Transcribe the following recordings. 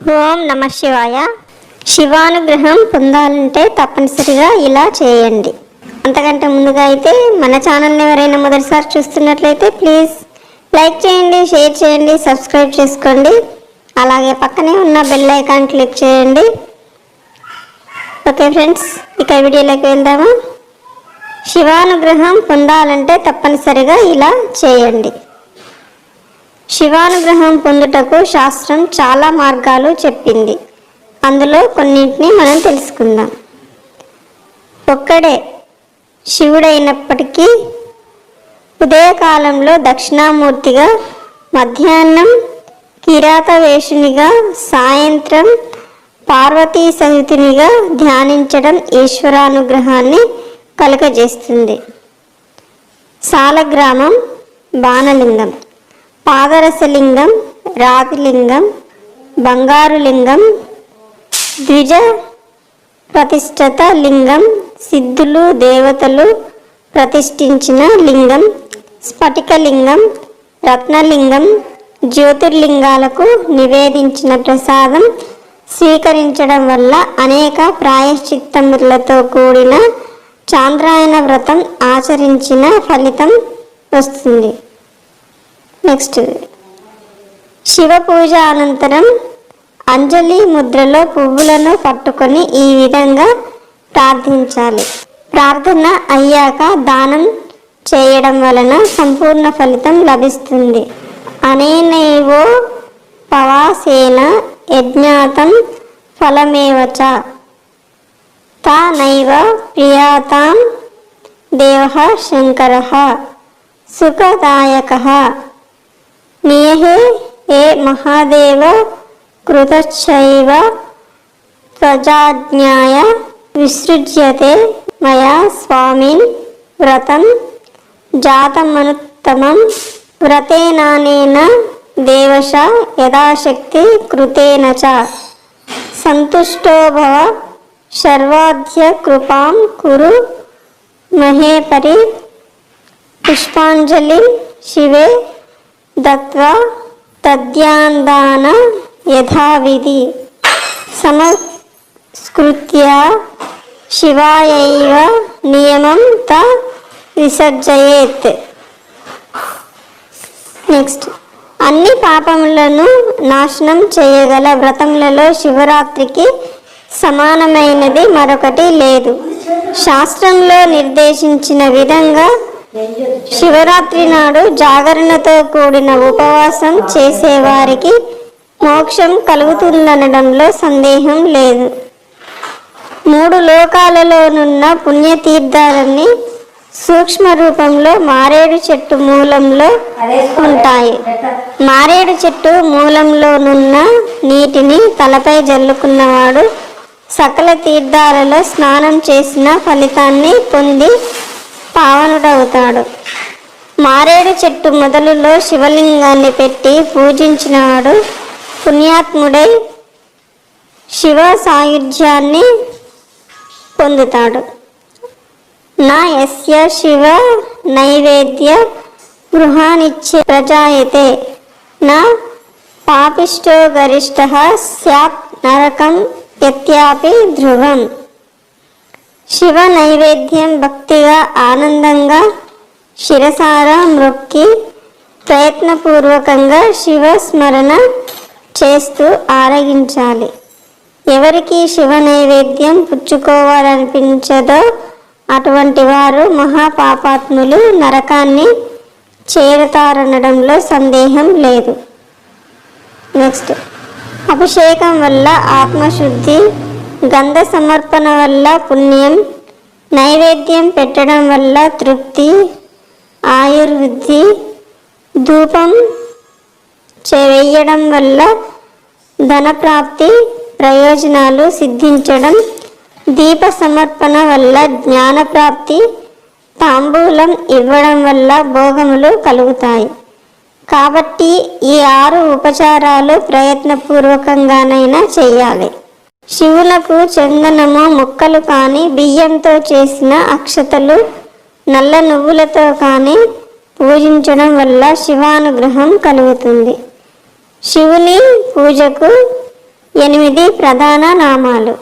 ఓం నమ శివాయ. శివానుగ్రహం పొందాలంటే తప్పనిసరిగా ఇలా చేయండి. అంతకంటే ముందుగా అయితే మన ఛానల్ని ఎవరైనా మొదటిసారి చూస్తున్నట్లయితే ప్లీజ్ లైక్ చేయండి షేర్ చేయండి సబ్స్క్రైబ్ చేసుకోండి. అలాగే పక్కనే ఉన్న బెల్ ఐకాన్ క్లిక్ చేయండి. ఓకే ఫ్రెండ్స్ ఇక వీడియోలోకి వెళ్దామా? శివానుగ్రహం పొందాలంటే తప్పనిసరిగా ఇలా చేయండి. శివానుగ్రహం పొందుటకు శాస్త్రం చాలా మార్గాలు చెప్పింది. అందులో కొన్నింటిని మనం తెలుసుకుందాం. ఒక్కడే శివుడైనప్పటికీ ఉదయకాలంలో దక్షిణామూర్తిగా మధ్యాహ్నం కిరాతవేషునిగా సాయంత్రం పార్వతీ సహితునిగా ధ్యానించడం ఈశ్వరానుగ్రహాన్ని కలుగజేస్తుంది. సాలగ్రామం బాణలింగం. పాదరసలింగం రాతిలింగం బంగారు లింగం ద్విజ ప్రతిష్టత లింగం సిద్ధులు దేవతలు ప్రతిష్ఠించిన లింగం స్ఫటికలింగం రత్నలింగం జ్యోతిర్లింగాలకు నివేదించిన ప్రసాదం స్వీకరించడం వల్ల అనేక ప్రాయశ్చిత్తములతో కూడిన చాంద్రాయణ వ్రతం ఆచరించిన ఫలితం వస్తుంది. నెక్స్ట్. శివ పూజ అనంతరం అంజలి ముద్రలో పువ్వులను పట్టుకొని ఈ విధంగా ప్రార్థించాలి. ప్రార్థన అయ్యాక దానం చేయడం వలన సంపూర్ణ ఫలితం లభిస్తుంది. అనేనైవో పవాసేన యజ్ఞాతం ఫలమేవచ? తానైవ ప్రియాతాం దేవ శంకర. సుఖదాయక. నియహే ఏ మహాదేవ కృతచ్చైవ త్వజాజ్ఞాయ విసృజ్యతే మయా స్వామిన్ వ్రతం జాతమనుత్తమం వ్రతేనానేన దేవశ యథాశక్తి కృతేన చ. సంతుష్టో భవ సర్వాధ్య కృపాం కురు మహేపరి పుష్పాంజలి శివే దత్వా తద్యాందాన యథావిధి సమస్కృత్య శివాయైవ నియమం త విసర్జయేత్. నెక్స్ట్ అన్ని పాపములను నాశనం చేయగల వ్రతములలో శివరాత్రికి సమానమైనది మరొకటి లేదు. శాస్త్రంలో నిర్దేశించిన విధంగా శివరాత్రి నాడు జాగరణతో కూడిన ఉపవాసం చేసేవారికి మోక్షం కలుగుతుందనడంలో సందేహం లేదు. మూడు లోకాలలోనున్న పుణ్యతీర్థాలన్నీ సూక్ష్మ రూపంలో మారేడు చెట్టు మూలంలో ఉంటాయి. మారేడు చెట్టు మూలంలోనున్న నీటిని తలపై జల్లుకున్నవాడు సకల తీర్థాలలో స్నానం చేసిన ఫలితాన్ని పొంది పావనుడవుతాడు. మారేడు చెట్టు మొదలులో శివలింగాన్ని పెట్టి పూజించినవాడు పుణ్యాత్ముడై శివ సాయుధ్యాన్ని పొందుతాడు. నా యస్య శివ నైవేద్య గృహానిచ్చే ప్రజాయతే. నా పాపిష్టో గరిష్ట స్యాత్ నరకం యత్యాపి ధ్రువం. శివ నైవేద్యం భక్తిగా ఆనందంగా శిరసార మృక్కి ప్రయత్నపూర్వకంగా శివ స్మరణ చేస్తూ ఆరగించాలి. ఎవరికి శివ నైవేద్యం పుచ్చుకోవాలనిపించదో అటువంటి వారు మహాపాపాత్ములు నరకాన్ని చేరతారనడంలో సందేహం లేదు. నెక్స్ట్ అభిషేకం వల్ల ఆత్మశుద్ధి గంధ సమర్పణ వల్ల పుణ్యం నైవేద్యం పెట్టడం వల్ల తృప్తి ఆయుర్వృద్ధి ధూపం వేయడం వల్ల ధనప్రాప్తి ప్రయోజనాలు సిద్ధించడం దీప సమర్పణ వల్ల జ్ఞానప్రాప్తి తాంబూలం ఇవ్వడం వల్ల భోగములు కలుగుతాయి. కాబట్టి ఈ ఆరు ఉపచారాలు ప్రయత్నపూర్వకంగానైనా చేయాలి శివులకు చందనము ముక్కలు కానీ బియ్యంతో చేసిన అక్షతలు నల్ల నువ్వులతో కానీ పూజించడం వల్ల శివానుగ్రహం కలుగుతుంది. శివుని పూజకు ఎనిమిది ప్రధాన నామాలు.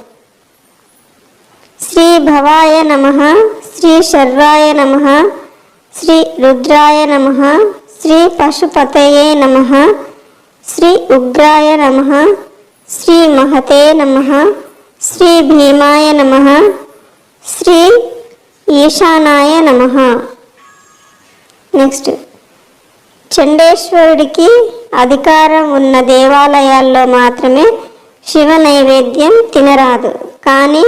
శ్రీ భవాయ నమ శ్రీ శర్వాయ నమ శ్రీ రుద్రాయ నమ శ్రీ పశుపతయే నమ శ్రీ ఉగ్రాయ నమ శ్రీ మహతే నమ శ్రీ భీమాయ నమ శ్రీ ఈశానాయ నమ. నెక్స్ట్ చండేశ్వరుడికి అధికారం ఉన్న దేవాలయాల్లో మాత్రమే శివ నైవేద్యం తినరాదు. కానీ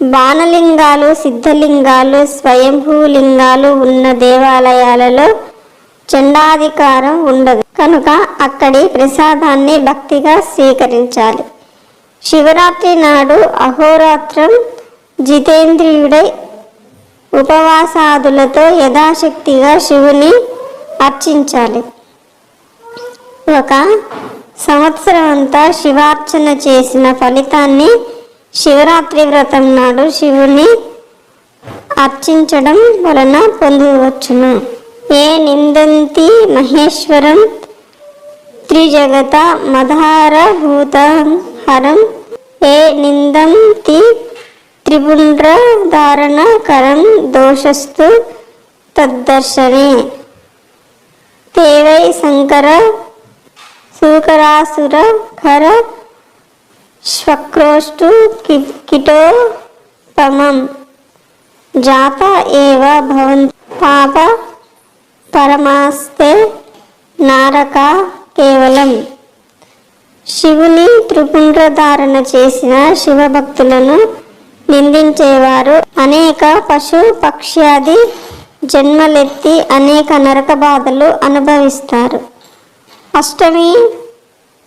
బాణలింగాలు సిద్ధలింగాలు స్వయంభూలింగాలు ఉన్న దేవాలయాలలో చండాధికారం ఉండదు. కనుక అక్కడి ప్రసాదాన్ని భక్తిగా స్వీకరించాలి. శివరాత్రి నాడు అహోరాత్రం జితేంద్రియుడై ఉపవాసాదులతో యథాశక్తిగా శివుని అర్చించాలి. ఒక సంవత్సరం అంతా శివార్చన చేసిన ఫలితాన్ని శివరాత్రి వ్రతం నాడు శివుని అర్చించడం వలన పొందవచ్చును. ఏ నిందంతి మహేశ్వరం? త్రిజగత మధారభూతం హరం. ఏ నిందంతి త్రిపుండ్ర ధారణ దోషస్తు తద్దర్శనే. తేవై శంకర శూకరాసుర ఖర శ్వక్రోష్టు కిటో పమం జాత ఏవ భవంతి. పాప పరమాస్తే నారక కేవలం. శివుని త్రిపుండ్రధారణ చేసిన శివభక్తులను నిందించేవారు అనేక పశు పక్ష్యాది జన్మలెత్తి అనేక నరక బాధలు అనుభవిస్తారు. అష్టమి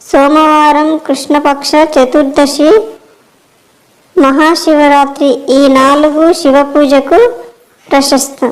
సోమవారం కృష్ణపక్ష చతుర్దశి మహాశివరాత్రి ఈ నాలుగు శివ పూజకు ప్రశస్తం.